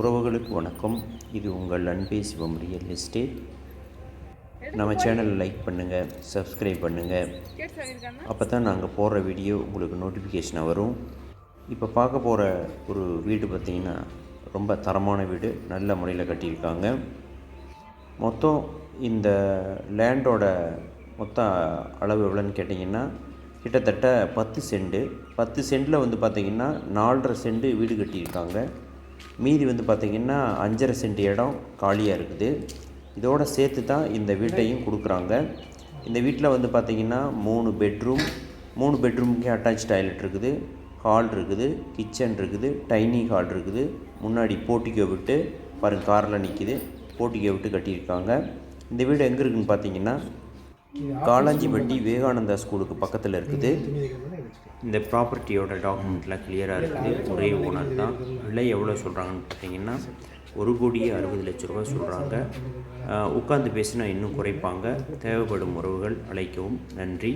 உறவுகளுக்கு வணக்கம். இது உங்கள் அன்பே சிவம் ரியல் எஸ்டேட். நம்ம சேனலை லைக் பண்ணுங்கள் சப்ஸ்கிரைப் பண்ணுங்கள் அப்போ தான் நாங்கள் போடுற வீடியோ உங்களுக்கு நோட்டிஃபிகேஷனாக வரும். இப்போ பார்க்க போகிற ஒரு வீடு பார்த்திங்கன்னா ரொம்ப தரமான வீடு நல்ல முறையில் கட்டியிருக்காங்க. மொத்தம் இந்த லேண்டோட மொத்த அளவு எவ்வளோன்னு கேட்டிங்கன்னா கிட்டத்தட்ட பத்து செண்டு பத்து சென்டில் வந்து பார்த்திங்கன்னா நாலரை செண்டு வீடு கட்டியிருக்காங்க. மீதி வந்து பார்த்திங்கன்னா அஞ்சரை சென்ட் இடம் காலியாக இருக்குது. இதோட சேர்த்து தான் இந்த வீட்டையும் கொடுக்குறாங்க. இந்த வீட்டில் வந்து பார்த்திங்கன்னா மூணு பெட்ரூம் மூணு பெட்ரூமுக்கே அட்டாச் டாய்லெட் இருக்குது ஹால் இருக்குது கிச்சன் இருக்குது டைனிங் ஹால் இருக்குது. முன்னாடி போட்டிக்கோ விட்டு பாருங்க காரில் நிற்கிது போட்டிக்கோ விட்டு கட்டியிருக்காங்க. இந்த வீடு எங்கே இருக்குதுன்னு பார்த்தீங்கன்னா காலாஞ்சிப்பட்டி விவேகானந்தா ஸ்கூலுக்கு பக்கத்தில் இருக்குது. இந்த ப்ராப்பர்ட்டியோட டாக்குமெண்ட்லாம் கிளியராக இருக்குது. ஒரே ஓனர் தான். விலை எவ்வளோ சொல்கிறாங்கன்னு பார்த்தீங்கன்னா ஒரு கோடியே அறுபது லட்ச ரூபா சொல்கிறாங்க உட்காந்து பேசினா இன்னும் குறைப்பாங்க. தேவைப்படும் உறவுகள் அழைக்கவும் நன்றி.